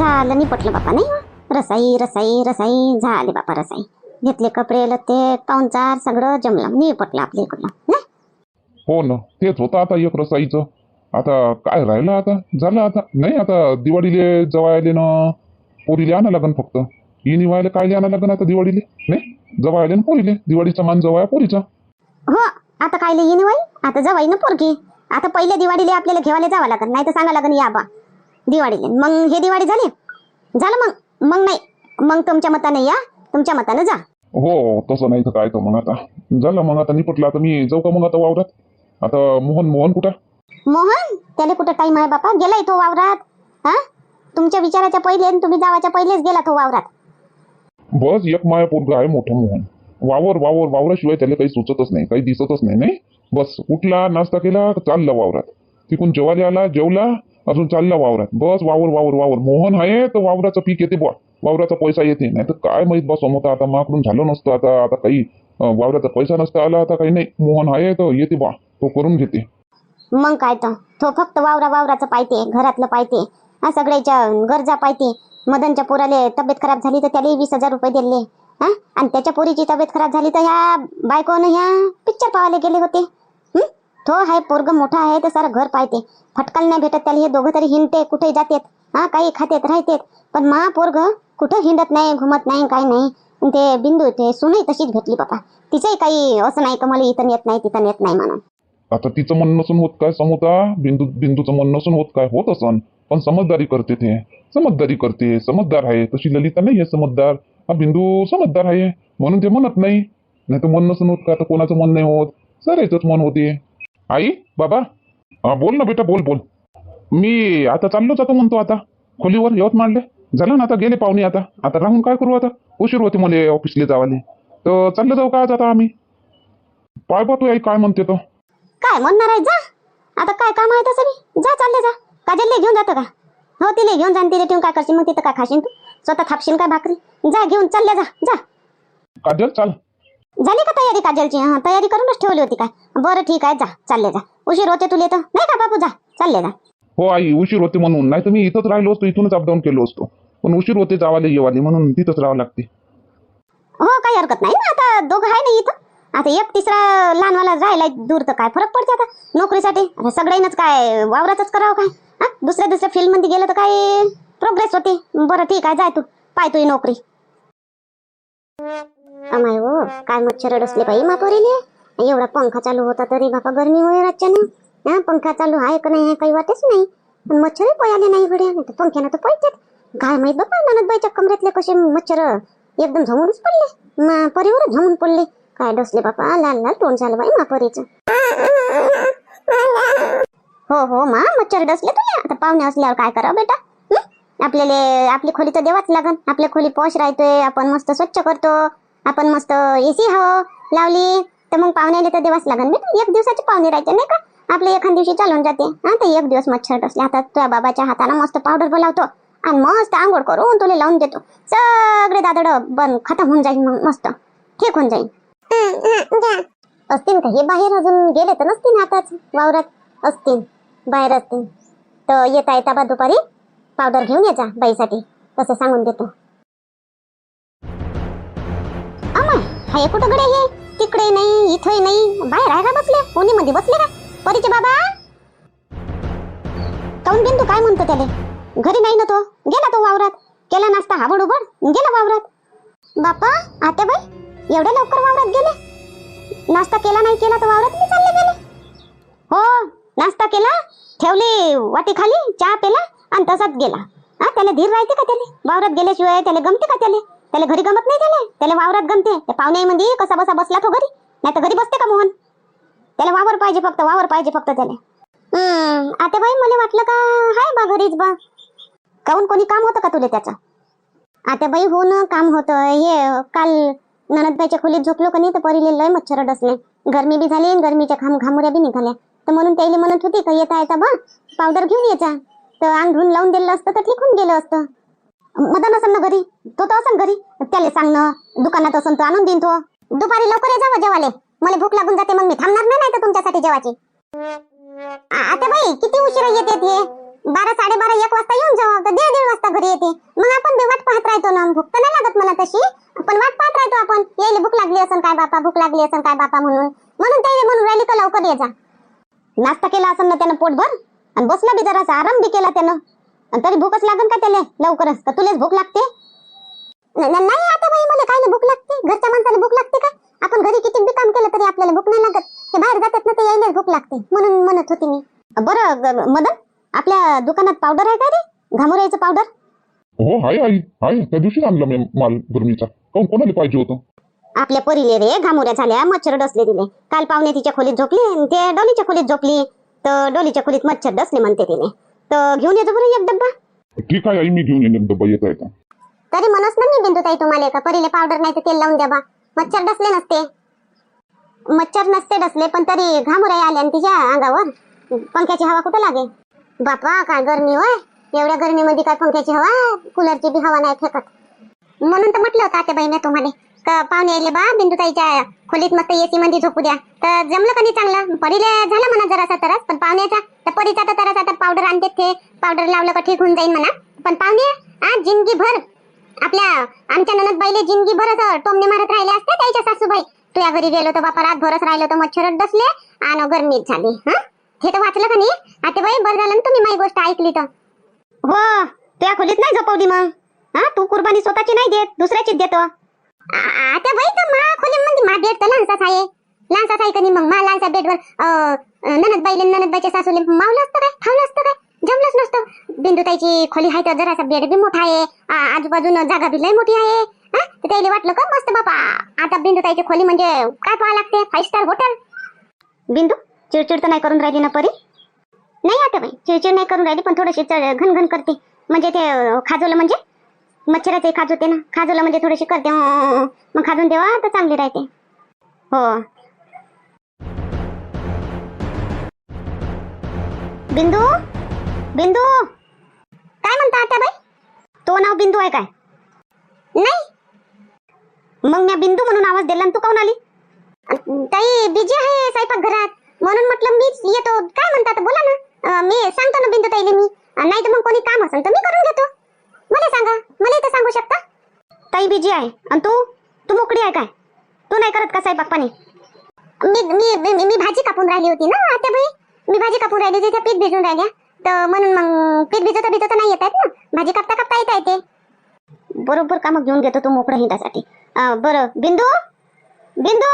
झालं निपटलं बापा नाही हो? रसाई रसाई रसाई झाले बापा रसाई. घेतले कपडे लत्ते पाहुणचार सगळं जमलं. निपटलं आपल्या इकडलं. नाही. हो ना तेच होतं आता एक रसाईचं. आता काय राहिलं आता? झालं आता. नाही आता दिवाळीले जवायले ना पोरीले आणा लागन फक्त. ही निवायला काय आणा लागन आता दिवाळीले? नाही जवायले ना पोरीले. दिवाळीचा मान जवाया पोरीचा. हो आता काय येईन वय आता जवाई ना पोरगी. आता पहिल्या दिवाळीला आपल्याला घेवायला जावं लागेल नाही तर सांगा लागेल या बा. दिवाळीला मग हे दिवाळी झाली? झालं मग? मग नाही. मग तुमच्या मताने या तुमच्या मताने जा. हो तसं नाही तर काय तर मग आता. झालं मग आता निपटलं. आता मी जाऊ का मग आता वावरात? आता मोहन मोहन कुठं? मोहन? त्याला कुठं टाइम आहे बापा? गेलाय तो वावरात. हा? तुमच्या विचाराच्या पहिले आणि तुम्ही जावाच्या पहिलेच गेला तो वावरात. बस एक माया पोरगा आहे मोठं मोहन. वावर वावर वावराशिवाय त्याला काही सुचतच नाही काही दिसतच नाही नाही? बस उठला नाश्ता केला चालला वावरात. तिकून जेवायला आला जेवला अजून चालला वावरात. बस वावर वावर वावर. मोहन आहे तर वावराचं पीक येते बुवा. वावराचा पैसा येते. नाही तर काय माहीत बस समोर आता माकडून झालं नसतं. आता आता काही वावराचा पैसा नसता आला आता काही नाही. मोहन आहे तर येते बुवा. तो करून घेते. मग काय तर. तो फक्त वावरा वावराचं पाहिजे घरातलं पाहिजे हा सगळ्याच्या गरजा पाहिजे मदनच्या पोराले तब्येत खराब झाली तर त्याला वीस हजार रुपये दिले. हा आणि त्याच्या पोरीची तब्येत खराब झाली तर ह्या बायकोनं ह्या पिक्चर पाहायला गेले होते. हं? तो आहे पोरग मोठा आहे तर सारं घर पाहते. फटकाल नाही भेटत त्याला हे दोघं तरी हिंडते कुठे जातेत. हा काही खातेत राहतेत. पण मा पोरग कुठं हिंडत नाही घुमत नाही काही नाही. ते बिंदू ते सुनही तशीच भेटली बापा. तिचंही काही असं नाही का मला इथं येत नाही तिथं येत नाही म्हणून. आता तिचं मन नसून होत काय समोता बिंदू बिंदूचं मन नसून होत काय? होत असन. पण समजदारी करते ते. समजदारी करते समजदार आहे. तशी ललिता नाही आहे समजदार. हा बिंदू समजदार आहे. म्हणून ते म्हणत नाही. नाही तर मन नसून होत का? तर कोणाचं मन नाही होत. सरायचंच मन होते. आई बाबा. बोल ना बेटा बोल बोल. मी आता चाललो जातो म्हणतो आता. खोलीवर यवतमाळले झालं ना आता गेले पाहुणे आता. आता राहून काय करू आता? उशीर होते मला ऑफिसले जावाले. तर चाललं जाऊ का आज आता आम्ही? पाय बा तू आई काय म्हणते तो. काय म्हणणार आहे? जा. आता काय काम आहे तसं बी? जा चालले जा. काजलले घेऊन जातं का? हो तिले घेऊन जा आणि तिले ठेवून काय करशील? मग तिथं काय खाशील तू? स्वतः थापशील काय भाकरी? जा घेऊन चालले जा. जा. काजल चाल. झाली का तयारी काजलची? हा तयारी करूनच ठेवली होती काय? बरं ठीक आहे जा चालले जा. उशीर होते तुले तर. नाही का बापू जा चालले जा. हो आई उशीर होते म्हणून. नाही तर मी इथंच राहिलो असतो इथूनच अपडाऊन केलो असतो. पण उशीर होते जावाले येवाले म्हणून तिथंच राहावं लागते. हो काही हरकत नाही. ना आता दोघं आहे ना इथं. आता एक तिसरा लहानवाला राहिलाय दूर तर काय फरक पडते आता नोकरीसाठी. आता सगळ्यांनाच काय वावरातच करावं काय? हा दुसऱ्या दुसऱ्या फील्डमध्ये गेलं तर काय प्रोग्रेस होते. बरं ठीक आहे जाय तू. पाय तुझी नोकरी. अमाय हो काय मच्छर डसले बाई मापोरीले एवढा पंखा चालू होता तरी बापा गरमी होय रातच्यानं. हा पंखा चालू आहे का नाही हे काही वाटच नाही. पण मच्छरही पयाले नाही घड्या नाही तर पंख्यानं तर पळतात काय माहीत बाबा बाईच्या कमरेतले कसे मच्छर एकदम झमूनच पडले. मा परीवर झमून पडले. काय डसले बापा लाल लाल तोंड झालं बाई मापरीचं हो हो मा मच्छर डसले तुला. आता पाहुणे असल्यावर काय करा बेटा? आपल्याला आपली खोली तर देवाच लागन. आपल्या खोली पॉश राहतोय आपण मस्त स्वच्छ करतो. आपण मस्त एसी हवं लावली तर मग पाहुण्याला तर देवाच लागन बेटा एक दिवसाचे पाहुणे राहते नाही का? आपले एखाद दिवशी चालून जाते. हा तर एक दिवस मच्छर डसले आता तुझ्या बाबाच्या हाताने मस्त पावडर बोलावतो आणि मस्त आंघोळ करून तुला लावून देतो. सगळे दादड बंद खतम होऊन जाईल मग मस्त. ठीक होऊन जाईल असतील का? हे बाहेर अजून गेले तर नसतील आताच वावरात. असतील बाहेर असतील. तर येता येता बा दुपारी पावडर घेऊन यायचा बाईसाठी. तसं सांगून देतो. हाय कुठं गडे हे? तिकडे नाही इथे नाही. बाहेर आहे का बसले? कोणी मध्ये बसले का? परीचे बाबा? काऊन बिंदू काय म्हणतो त्याले? घरी नाही ना तो. गेला तो वावरात. केला नाश्ता हाबड उबड गेला वावरात. बापा आता बाई एवढ्या लवकर वावरात गेले? नाश्ता केला नाही केला तर वावरात मी चालले गेले. हो नाश्ता केला ठेवली वाटी खाली चहा पेला आणि तसाच गेला. हा त्याला धीर राहते का त्याला? वावरात गेल्याशिवाय त्याला गमते का त्याला? त्याला घरी गमत नाही त्याला त्याला वावरात गमते. त्या पाहुण्यामध्ये कसा बसा बसला तो घरी? नाही तर घरी बसते का मोहन? त्याला वावर पाहिजे फक्त वावर पाहिजे फक्त त्याला. आता बाई मला वाटलं का हाय बा घरीच बा. काऊन कोणी काम होतं का तुला त्याचं? आता बाई हो ना काम होतं. हे काल ननदबाईच्या खोलीत झोपलो का नाही तर परीले लय मच्छर डसले. गरमी बी झाली आणि गरमीच्या घाम घामुऱ्या बी निघाल्या. तर म्हणून त्याला म्हणत होती का येता येता बा पावडर घेऊन यायचा तर अंग धुवून लावून दिलं असतं तर ठीक होऊन गेलं असतं. मदन असन ना घरी? तो तर असन घरी. त्याला सांग ना दुकानात असन तो आणून देईन तो. दुपारी लवकर ये जावं जेवाले मला भूक लागून जाते मग मी थांबणार नाही तर तुमच्यासाठी जेवाची आता बाई किती उशीर येते ते? बारा साडेबारा एक वाजता येऊन जाऊ तर दीड दीड वाजता घरी येते. मग आपण बी वाट पाहत राहतो ना. भूक तर नाही लागत मला तशी. पण वाट पाहत राहतो आपण. यायला भूक लागली असन काय बापा? भूक लागली असन काय बापा म्हणून? म्हणून त्याला म्हणून राहिली का लवकर ये जा. नाश्ता केला असन ना त्यानं पोटभर? आणि बसला बी जरासा. आराम बी केला त्यानं. आणि तरी भूकच लागन का त्याला लवकरच? का तुलेच भूक लागते. नाही आता बाई मला काय भूक लागते? घरच्या माणसाला भूक लागते का? आपण घरी किती बी काम केलं तरी आपल्याला भूक नाही लागत. हे बाहेर जातात ना ते यायलाच भूक लागते म्हणून म्हणत होती मी. बरं मदन आपल्या दुकानात पावडर आहे का रे? घामोऱ्याचं पावडर? हो हाय आई हाय त्या दिवशी आणलं मी माल गरमीचा काऊन कोणाला पाहिजे होतं? आपल्या परीले रे घामोऱ्या झाल्या मच्छर डसले दिले काल पाहुणे तिच्या खोलीत झोपली आणि ते डोलीच्या खोलीत झोपली तर डोलीच्या खोलीत मच्छर डसले म्हणते तिने तर घेऊन येतो बरं एक डब्बा. ठीक आहे आई मी घेऊन येईन एक डब्बा येता येता तरी म्हणूस ना मी बिंदू ताई तुम्हाला का परीले पावडर नाही तर तेल लावून द्या बा. मच्छर डसले नसते. मच्छर नसते डसले पण तरी घामुऱ्या आल्या आणि तिच्या अंगावर. पंख्याची हवा कुठं लागे बापा काय गरमी होय. एवढ्या गरमीमध्ये काय पंख्याची हवा कूलरची बी हवा नाही फेकत. म्हणून तर म्हटलं होतं आता बहिणी तुम्हाला. पाहुणे आले बा बिंदुताईच्या खोलीत मस्त एसी मध्ये झोपू द्या. तर जमलं का नाही चांगलं? परीले झालं म्हणा जरासा तरच पण पाहुण्याचा तर परीचा तर तरच आता पावडर आणते ते. पावडर लावलं का ठीक होऊन जाईल म्हणा. पण पाहुणे आ जिंदगी भर आपल्या आमच्या ननद बाईले जिंदगी भर असं टोमने मारत राहिले असते त्याच्या सासूबाई. तुझ्या घरी गेलो तर बापा रातभरच राहिलो तर मच्छर बसले आणि गरमीत झाली हा? हे तर वाचलं का नाही? आता बाई बरं झालं तुम्ही माझी गोष्ट ऐकली तर. हो तुझ्या खोलीत नाही झोपवली मग. हा तू कुर्बानी स्वतःची नाही देत दुसऱ्याचीच देतो. आता बाई तर मा खोली म्हणजे मा बेड तर लहानसाच आहे. लहानसाच आहे का नाही मग मा लहानसा बेडवर ननद बाईले ननद बाईच्या सासूले मावलं असतं काय? खावलं असतं काय? जमलंच नसतं. बिंदुताईची खोली आहे तर जरासा बेड बी मोठा आहे. आजूबाजून जागा बी लय मोठी आहे. त्याला वाटलं का मस्त बापा? आता बिंदुताईची खोली म्हणजे काय पाहा लागते? फाईव्ह स्टार हॉटेल बिंदू चिडचिड तर नाही करून राहिली ना परी? नाही आता बाई चिडचिड नाही करून राहिली पण थोडीशी घनघन करते. म्हणजे ते खाजवलं म्हणजे? मच्छराचे खाजवते ना खाजवलं म्हणजे थोडीशी करते मग खाजून देवा तर चांगली राहते. हो. बिंदू? बिंदू? काय म्हणता आता बाई? तो नाव बिंदू आहे काय? नाही. मग मी बिंदू म्हणून आवाज दिला तू काऊन आली? ताई बिजी आहे स्वयंपाक घरात. म्हणून म्हटलं मीच येतो. काय म्हणतात बोला ना. मी सांगतो ना बिंदू ताईले मी. नाही तर मग कोणी काम असेल तर मी करून घेतो मला सांगा मला इथं सांगू शकता ताई बिजी आहे. आणि तू? तू मोकळी आहे काय? तू नाही करत का स्वयंपाक पाणी? मी मी मी मी भाजी कापून राहिली होती ना आता बाई. मी भाजी कापून राहिली होती त्या पीठ भिजून राहिल्या. तर म्हणून मग पीठ भिजवता भिजवता नाही येत आहेत ना? भाजी कापता कापता येता येते. बरोबर काम घेऊन घेतो तू मोकळं हिंदासाठी अं, बरं. बिंदू? बिंदू?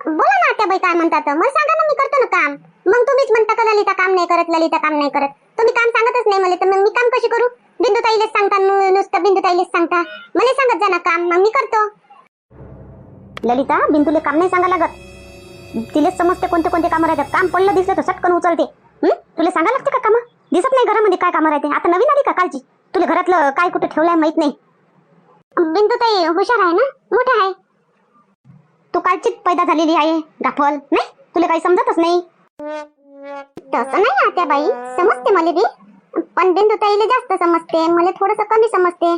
बोला ना आता बाई काय म्हणतात? मग सांगा ना मी करतो ना काम. मग तुम्हीच म्हणता का ललिता काम नाही करत ललिता काम नाही करत? तुम्ही काम सांगतच नाही मला तर मग मी काम कशी करू? बिंदू ताईलेच सांगता नुसतं बिंदू ताईलेच सांगता. मला सांगत जा ना काम मग मी करतो. ललिता बिंदूले काम नाही सांगा लागत. तिलेच समजते कोणते कोणते कामं राहतात. काम पडलं दिसलं तर सटकन उचलते. तुला सांगा लागते का कामं? दिसत नाही घरामध्ये काय कामं राहते. आता नवीन आली का कालची? तुला घरातलं काय कुठं ठेवलंय माहीत नाही. बिंदू ताई हुशार आहे ना? मोठे आहे. तू कालचीच पैदा झालेली आहे गाफल नाही? तुला काही समजतच नाही? तसं नाही आत्या बाई समजते मला बी. पण बिंदू ताईला जास्त समजते मला थोडस कमी समजते.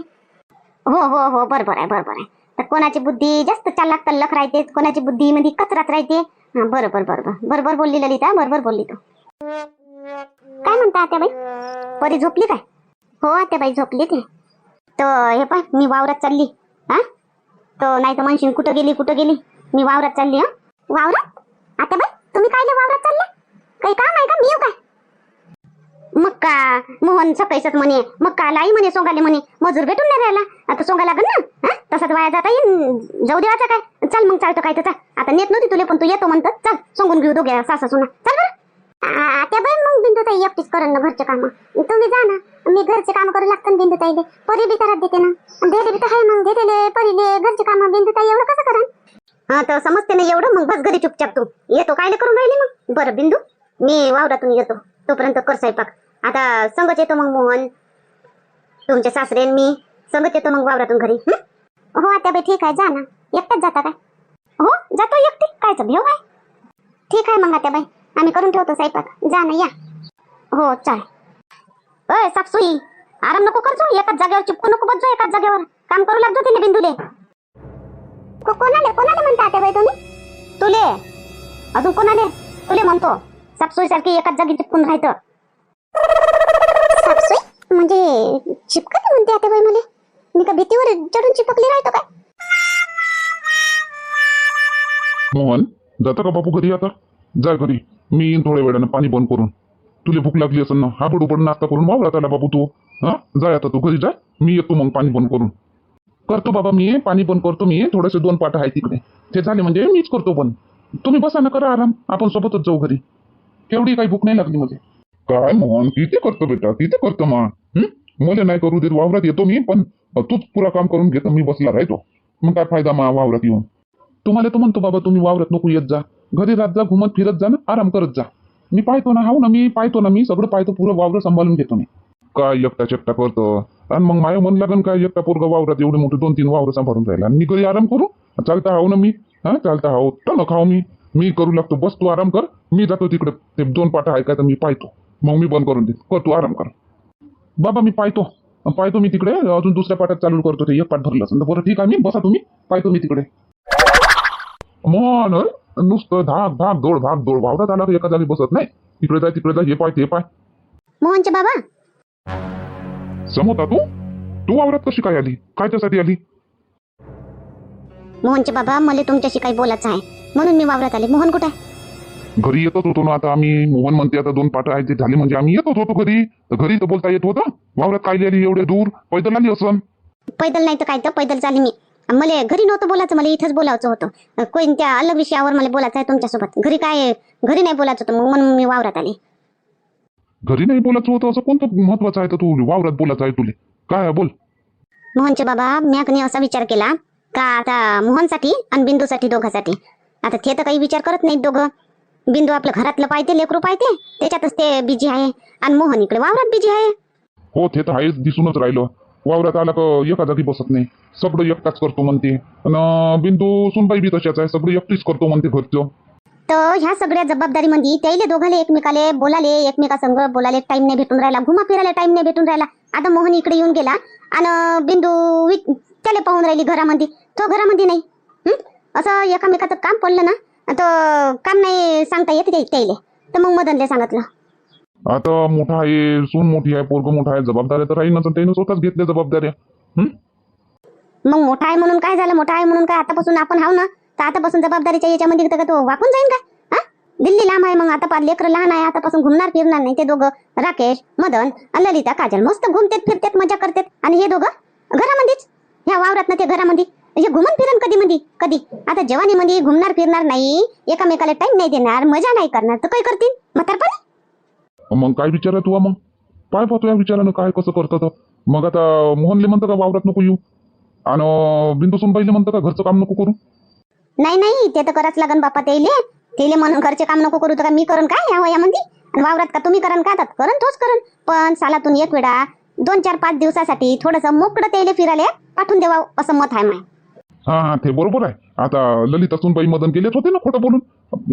हो हो हो बरोबर आहे बरोबर आहे. तर कोणाची बुद्धी जास्त चालक तल्लक राहते कोणाची बुद्धी मध्ये कचरात राहते? हा बरोबर बरोबर. बरोबर बोलली ललिता बरोबर बोलली तू. काय म्हणता आता बाई परी झोपली काय? हो आता बाई झोपली ते तर हे पाय मी वावरात चालली. हा? तर नाही तर म्हणशील कुठं गेली कुठं गेली? मी वावरात चालली हा? वावरात? आता बाई तुम्ही काय वावरात चालले काही काम आहे का मी येऊ काय का? मोहन सकाळीच म्हणे मग का लाई म्हणे सोंगाले म्हणे मजूर भेटून नाही राहिला. आता सोंगा लागल ना? तसाच वाया जाता येईन. जाऊ देवाचा काय? चल मग चालतो काय तर आता नेत नव्हती तुले पण तू येतो म्हणतात चल सोंगून घेऊ दोघ्या सासा सुना चल बरं. त्या बाई मग बिंदू ताई एकटीच करण ना घरचे काम. तुम्ही जा ना. मी घरचे काम करू लागतं बिंदूताईले. परी बी करत देते ना. देते बी तर आहे मग. देतेले परीले घरचे काम बिंदू ताई एवढं कसं करण? हा तर समजते ना एवढं. मग बस घरी चुपचाप तू. येतो कायले करून राहिली मग? बरं बिंदू. मी वावरातून येतो. तोपर्यंत कर स्वयंपाक. आता संगच येतो मग मोहन. तुमच्या सासरे आणि मी संगत येतो मग वावरातून घरी. हं? हो आता बाई ठीक आहे जा ना. एकटाच जाता काय? हो जातो एकटी. कायचं भेव आहे? ठीक आहे मग आता बाई. आम्ही करून ठेवतो स्वयंपाक. जा ना या. हो चाल. अय सापसुई आराम नको करजो एकाच जागेवर चिपकू नको बसजो एकाच जागेवर. काम करू लागतो तिने बिंदूले. को- कोणाले कोणाले म्हणता आता बाई तुम्ही? तुले. अजून कोणाले? तुले म्हणतो. सापसुई सारखी एकाच जागी चिपकून राहायचं. म्हणजे चिपकते म्हणते आता बाई मला. मी का भीतीवर चढून चिपकली राहतो काय? मोहन जाता का बापू घरी आता? जा घरी. मी येईन थोड्या वेळानं पाणी बंद करून. तुला भूक लागली असेल ना हा बडोबड नाश्ता करून वावरात आला बापू तू. हा? जाय आता तू घरी जा. मी येतो मग पाणी बंद करून. करतो बाबा मी पाणी बंद करतो मी. थोडेसे दोन पाठ आहे तिकडे. ते झाले म्हणजे मीच करतो पण तुम्ही बसा ना करा आराम. आपण सोबतच जाऊ घरी. केवढी काही भूक नाही लागली म्हणजे काय मोहन किती करतो बेटा? किती करतो मग? हम्म मला नाही करू देत वावरात येतो मी पण तूच पुरा काम करून घेतो मी बसला राहतो. मग काय फायदा मा वावरात येऊन? तुम्हाला तो म्हणतो बाबा तुम्ही वावरात नको येत जा. घरी रात जा घुमत फिरत जा ना आराम करत जा. मी पाहतो ना हाव ना मी पाहतो ना मी सगळं पाहतो पुरं वावर सांभाळून घेतो मी. काय एकटा चेकटा करतो? आणि मग माझ्या मन लागन काय एकटा पोरगा वावरात एवढे मोठे दोन तीन वावर सांभाळून राहिला. आणि मी घरी आराम करू? चालता हाव ना मी. हा? चालता हाव. तर खाऊ मी. मी करू लागतो. बस तू आराम कर. मी जातो तिकडे. ते दोन पाटा ऐकायचं तर मी पाहतो. मग मी बंद करून देतो कर तू आराम कर. बाबा मी पाहतो. पाहतो मी तिकडे. अजून दुसऱ्या पाठात चालू करतो ते. एक पाठ भरलं असेल तर बरं ठीक आहे. मी बसा तुम्ही. पाहतो मी तिकडे. मन नुसतं धाक धाक दौड भाग दौड वावरात आला तर एका जागी बसत नाही. इकडे जाय तिकडे जाय हे पाय ते पाय. मोहनचे बाबा. समोता तू तू. वावरात कशी काय आली? कायच्यासाठी आली? मोहनचे बाबा मला तुमच्याशी काही बोलायचं आहे. म्हणून मी वावरात आले. मोहन कुठे आहे? घरी येतच होतो ना आता आम्ही मोहन म्हणते आता दोन पाठ आहेत ते झाले म्हणजे आम्ही येतच होतो घरी. तर घरी तर बोलता येत होतं. वावरात काय आली एवढे दूर? पैदल आली असन पैदल नाही तर काय तर पैदल चालली मी. मला घरी नव्हतं बोलायचं मला इथंच बोलायचं होतं. कोणत्या अलग विषयावर मला बोलायचं आहे तुमच्यासोबत. घरी काय घरी नाही बोलायचं होतं मग म्हणून मी वावरात आले. घरी नाही बोलायचं होतं असं कोणतं महत्वाचं आहे तर तू वावरात बोलायचं आहे तुले? काय बोल. मोहनचे बाबा म्याकने असा विचार केला का आता मोहनसाठी आणि बिंदूसाठी दोघांसाठी. आता ते तर काही विचार करत नाहीत दोघं. बिंदू आपलं घरातलं पाहते लेकरू पाहते. त्याच्यातच ते बिजी आहे. आणि मोहन इकडे वावरात बिजी आहे. हो ते तर आहेच दिसूनच राहिलं. वावरात आला का एका जागी बसत नाही. सगळं एकटाच करतो म्हणते. आणि बिंदू सुनबाई बी तशाच आहे. सगळं एकटीच करतो म्हणते घरचं. तर ह्या सगळ्या जबाबदारीमध्ये त्याले दोघाले एकमेकाले बोलाले एकमेका संग बोलाले टाइम नाही भेटून राहिला घुमा फिरायला टाइम नाही भेटून राहिला. आता मोहन इकडे येऊन गेला आणि बिंदू त्याला पाहून राहिली घरामध्ये तो घरामध्ये नाही? असं एकामेकाचं काम पडलं ना तर काम नाही सांगता येते ते- त्याले. तर मग मदनले सांगितलं. आता मोठा आहे सून मोठी आहे पोरग मोठा आहे जबाबदाऱ्या तर राहीनच आणि त्यानं स्वतःच घेतल्या जबाबदाऱ्या. हं? मग मोठा आहे म्हणून काय झालं? मोठा आहे म्हणून काय आतापासून आपण हाव ना? तर आतापासून जबाबदारीच्या याच्यामध्ये तर का तो वाकून जाईन का? हा? दिल्ली लांब आहे मग आता पा- लेकरं लहान आहे आतापासून घुमणार फिरणार नाही. ते दोघं राकेश मदन आणि ललिता काजल मस्त घुमतेत फिरतेत मजा करतेत. आणि हे दोघं घरामध्येच ह्या वावरात ना ते घरामध्ये हे घुमन फिरन कधी मध्ये कधी? आता जवानीमध्ये घुमणार फिरणार नाही एकामेकाला टाइम नाही देणार मजा नाही करणार तर काय करतील? म्हातारपणे? मग काय विचार तुला मग? पाय पाहतो या विचारानं काय कसं करतं तर मग आता मोहनले म्हणतं का वावरात नको येऊ? आणि बिंदू सुनबाईले म्हणतं का घरचं काम नको करू? नाही नाही ते तर कराच लागन बापा तेले. तेले म्हणून घरचे काम नको करू तर का मी करून काय या वयामध्ये आणि वावरात का तुम्ही करण का करण तोच करण. पण सालातून एक वेळा दोन चार पाच दिवसासाठी थोडंसं मोकळं तेले फिरायला पाठवून देवा असं मत आहे माय. हा हा ते बरोबर आहे. आता ललिता सुनबाई मदन गेलेच होते ना खोटं बोलून?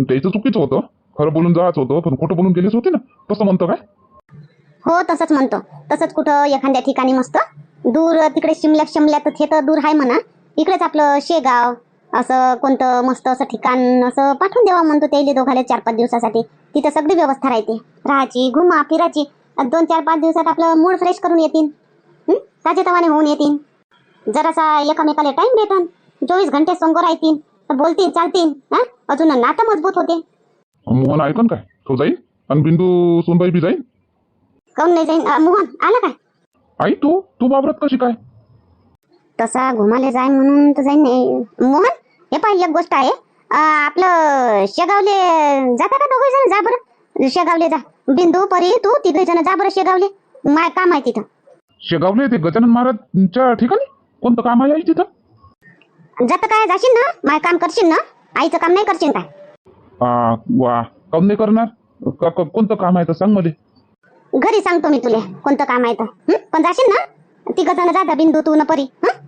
त्याचं चुकीचं होतं. खरं बोलून जायचं होतं पण खोटं बोलून गेलेच होते ना? तसं म्हणतो काय? हो तसंच म्हणतो. तसंच कुठं एखाद्या ठिकाणी मस्त दूर तिकडे शिमल्यात शिमल्यात हे तर दूर आहे म्हणा. इकडेच आपलं शेगाव असं कोणतं मस्त असं ठिकाण असं पाठवून देवा म्हणतो त्याले दोघाले चार पाच दिवसासाठी. तिथं सगळी व्यवस्था राहते. राहायची घुमा फिरायची. दोन चार पाच दिवसात आपलं मूड फ्रेश करून येतील हं? ताजेतवाने होऊन येतील जरासा एकामेकाला टाइम भेटन. चोवीस घंटे संग राहतील तर बोलतील चालतील हा? अजून नातं मजबूत होते. मोहन ऐकन काय? तो जाईल? आणि बिंदू सुनबाई बी जाईल? काऊन नाही जाईन? अं, मोहन आला काय? आई तू? तू वावरात कशी काय? तसा घुमाले जाय म्हणून तर जाईन नाही. मोहन हे पाय एक गोष्ट आहे. अं, आपलं शेगावले जाता का दोघे जण? जा बरं. शेगावले जा. बिंदू परी तू तिघे जण जा बरं शेगावले. माय काम आहे तिथं. शेगावले ते गजानन महाराजच्या ठिकाणी? कोणतं काम आहे आई तिथं? जात काय जाशील ना माय काम करशील ना आईचं काम नाही करशील काय? आ, वा काऊन नाही करणार? का- का- कोणतं काम आहे तर सांगमध्ये घरी सांगतो मी तुले कोणतं काम आहे तर. हं? पण जाशील ना? तिघ जण जा जा बिंदू तू न परी हं?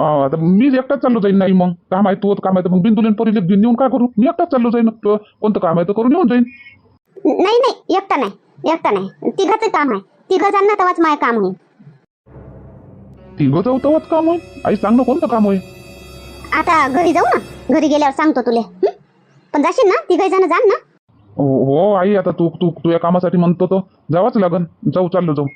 आता मी एकटाच चाललो जाईन नाही मग. काम आहे तू काम आहे तर मग बिंदूले पोरीले घेऊन येऊन काय करू? मी एकटाच चाललो जाईन तो कोणतं काम आहे तर करून येऊन जाईन. नाही नाही एकटा नाही एकटा नाही. तिघाचं काम आहे. तिघ जण ना तेव्हाच माय काम होईल तिघं जाऊ तेव्हाच काम आहे आई सांग ना कोणतं काम आहे आता घरी जाऊ ना. घरी गेल्यावर सांगतो तुले. हं? पण जाशील ना? तिघही जण जा ना. हो हो, आई आता तू तू तू या कामासाठी म्हणतो तो. जावाच लागन. जाऊ चाललो जाऊ.